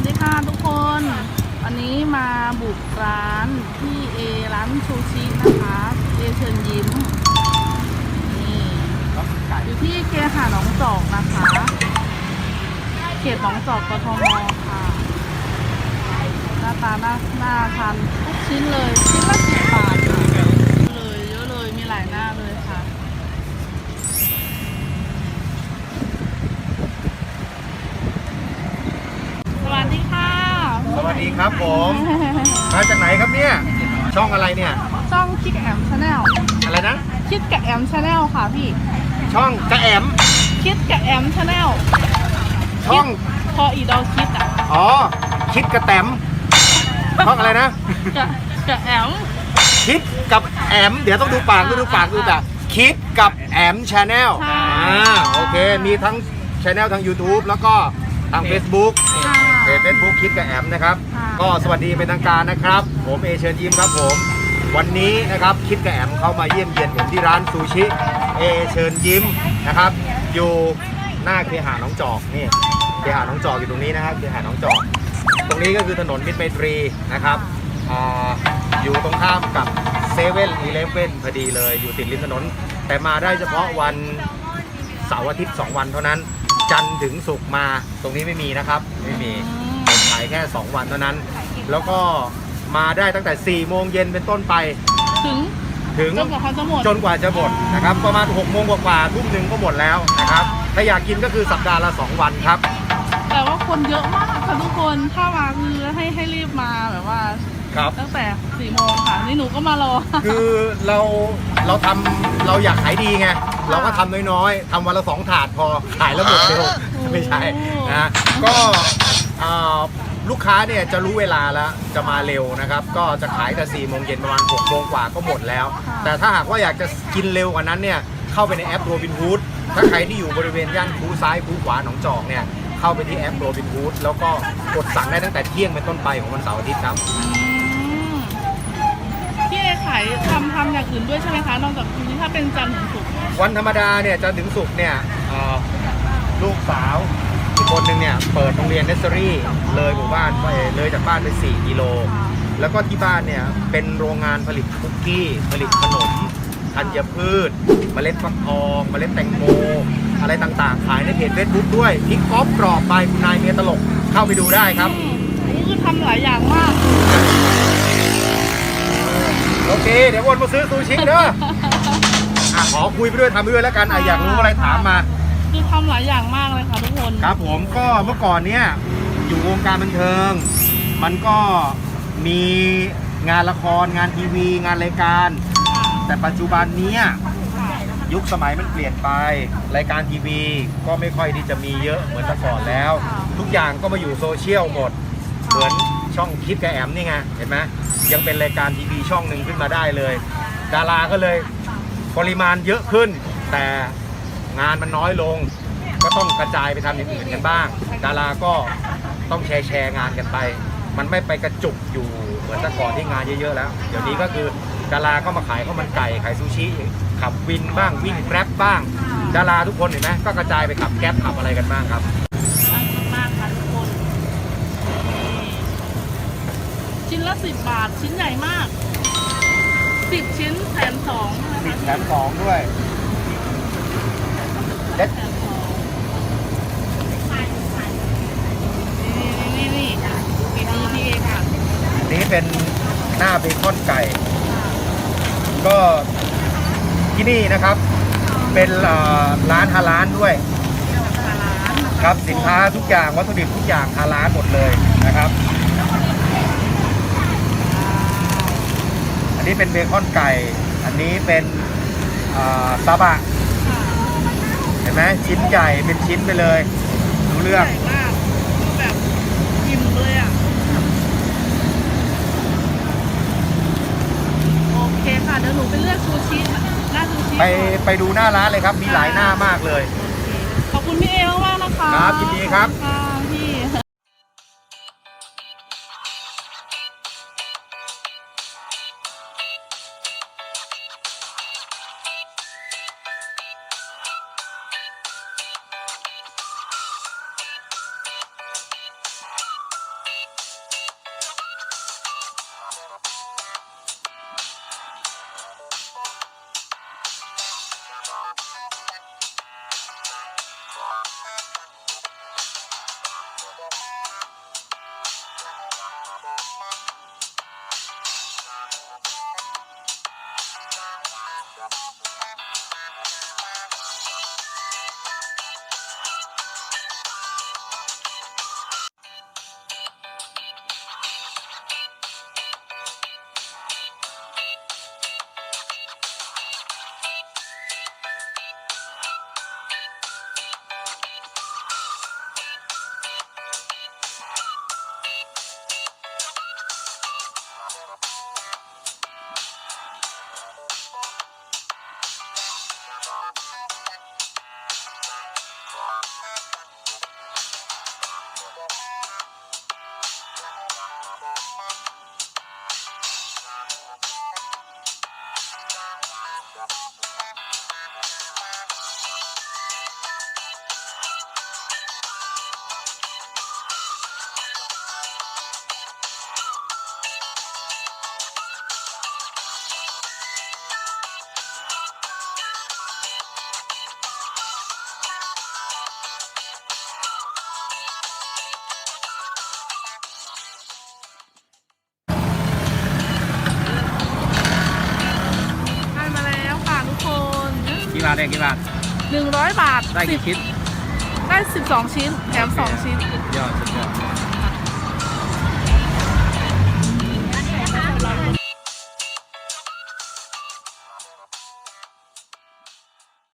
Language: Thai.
วัสดีค่ะทุกคน วันนี้มาบุกร้านที่เอร้านชูชินะคะเอเชิญยิ้มนี่อยู่ที่เคหาหนองจอกนะคะเขตหนองจอกกทมค่ะหน้าตาหน่าหน่าทานทุกชิ้นเลยชิ้นละสิบบาทค่ะเยอะเลยเยอะเลยมีหลายหน้าเลยค่ะ สวัสดีค่ะ สวัส ดีครับผม มาจากไหนครับเนี่ย ช่องอะไรเนี่ย ช่องคิดแอมชาแนลอะไรนะ คิดกับแอมชาแนลค่ะพี่ ช่องกระแอม คิดกับแอมชาแนลช่อง พออีดอลคิดอะอ๋อ คิดกระแตมช่องอะไรนะ กับกับแอม คิดกับแอม เดี๋ยวต้องดูปากต้องดูปากดูปากคิดกับแอมชาแนลใช่ อ่าโอเค มีทั้งชาแนลทาง YouTube แล้วก็ทาง Facebook ค่ะเพ จเฟซบุ๊กคิดกับแอมนะครับค่ะก็สวัสดีเป็นทางการนะครับ ผมเอเชิญยิ้มครับผม วันนี้นะครับคิดกับแอมเข้ามาเยี่ยมเยียนผมที่ร้านซูชิเอเชิญยิ้มนะครับ อยู่หน้าเคหาหน้องจอกนี่เคหาหน้องจอกอยู่ตรงนี้นะครับเคหาหน้องจอก ตรงนี้ก็คือถนนมิตรไมตรีนะครับอ่าอยู่ตรงข้ามกับเซเว่นอีเลฟเว่นพอดีเลยอยู่ติดริมถนน แต่มาได้เฉพาะวันเสาร์อาทิตย์ 2 วันเท่านั้น จันทร์ถึงศุกร์มาตรงนี้ไม่มีนะครับ ไม่มีขายแค่ 2 วันเท่านั้น แล้วก็มาได้ตั้งแต่ 4 โมงเย็นเป็นต้นไป ถึง ถึงจนกว่าเขาจะหมดจนกว่าจะหมดนะครับ ประมาณ 6 โมงกว่าๆทุ่มหนึ่งก็หมดแล้วนะครับ ถ้าอยากกินก็คือสัปดาห์ละ 2 วันครับ แต่ว่าคนเยอะมากค่ะทุกคน ถ้ามาคือให้ให้รีบมาแบบว่าครับตั้งแต่สี่โมงค่ะ นี่หนูก็มารอ คือเราเราทำเราอยากขายดีไง เราก็ทำน้อยๆทำวันละสองถาดพอขายแล้วหมดเร็วไม่ใช่นะก็อ่า ลูกค้าเนี่ยจะรู้เวลาแล้วจะมาเร็วนะครับ ก็จะขายแต่4ี่โมงเย็นประมาณ6กโมงกว่าก็หมดแล้ว แต่ถ้าหากว่าอยากจะกินเร็วกว่านั้นเนี่ยเข้าไปในแอปโรบิน h ูดถ้าใครที่อยู่บริเวณย่านคูซ้ายคูขวาหนองจอกเนี่ยเข้าไปที่แอปโรบิน h ูดแล้วก็กดสั่งได้ตั้งแต่เที่ยงเป็นต้นไปของวันเสาร์อาทิตย์ครับอืมพี่เอขายทำทำอย่างอื่นด้วยใช่ไหมคะนอกจากนี้ถ้าเป็นจันทร์ถึงศุกร์วันธรรมดาเนี่ยจะถึงศุกร์เนี่ยเอ่อลูกสาวอีก คนหนึ่งเนี่ยเปิดโรงเรียนเนสเซอรี่เลยหมู่บ้านไปเลยจากบ้านไป 4 กิโล แล้วก็ที่บ้านเนี่ยเป็นโรงงานผลิตคุกกี้ ผลิตขนมธัญพืช เมล็ดฟักทองเมล็ดแตงโม อะไรต่างๆ ขายในเพจเฟซบุ๊กด้วยพริกกอล์ฟกรอบไปคุณนายเมียตลกเข้าไปดูได้ครับอืมนี่คือทำหลายอย่างมาก โอเค เดี๋ยววนมาซื้อซูชิเด้ออะขอคุยไปด้วยทำไปด้วยแล้วกันอะอยากรู้อะไรถามมา คือทำหลายอย่างมากเลยค่ะทุกคนครับผมก็เมื่อก่อนเนี่ยอยู่วงการบันเทิง มันก็มีงานละครงานทีวี งานรายการ แต่ปัจจุบันเนี้ยยุคสมัยมันเปลี่ยนไป รายการทีวีก็ไม่ค่อยที่จะมีเยอะเหมือนแต่ก่อนแล้ว ทุกอย่างก็มาอยู่โซเชียลหมด เหมือนช่องคิดกับแอมนี่ไงเห็นไหมยังเป็นรายการทีวีช่องหนึ่งขึ้นมาได้เลย ดาราก็เลยปริมาณเยอะขึ้น แต่ งานมันน้อยลง ก็ต้องกระจายไปทำอย่างอื่นกันบ้าง ดาราก็ต้องแชร์แชร์งานกันไป มันไม่ไปกระจุกอยู่เหมือนแต่ก่อนที่งานเยอะๆแล้ว เดี๋ยวนี้ก็คือดาราก็มาขายข้าวมันไก่ขายซูชิขับวินบ้างวิ่งแกร็บบ้าง ดาราทุกคนเห็นไหมก็กระจายไปขับแก๊ปขับอะไรกันบ้างครับน่ากินมากค่ะทุกคนนี่ชิ้นละสิบบาทชิ้นใหญ่มากสิบชิ้นแถมสองใช่ไหมสิบคะแถมสองด้วย เด็ดแถมสองนี่นี่นี่นี่ฝีมือพี่เองค่ะนี้เป็นหน้าเบคอนไก่ ก็ที่นี่นะครับ เป็นเอ่อร้านฮาลานด้วยปลาร้าครับสินค้าทุกอย่างวัตถุดิบทุกอย่างฮาลานหมดเลยนะครับ อันนี้เป็นเบคอนไก่ อันนี้เป็นเอ่อซาบะค่ะเห็นไหมชิ้นใหญ่เป็นชิ้นไปเลยรู้เรื่องใหญ่มากคือแบบอิ่มเลยอะ โอเคค่ะ เดี๋ยวหนูไปเลือกซูชิหน้าซูชิไปก่อนไปดูหน้าร้านเลยครับ มีหลายหน้ามากเลยขอบคุณพี่เอมากๆนะคะครับยินดีครับ ขอณค่ะ ได้กี่บาท หนึ่งร้อยบาทได้สิกี่บชิ้น ได้สิบสองชิ้น แถมสองชิ้น ยอดสุดยอด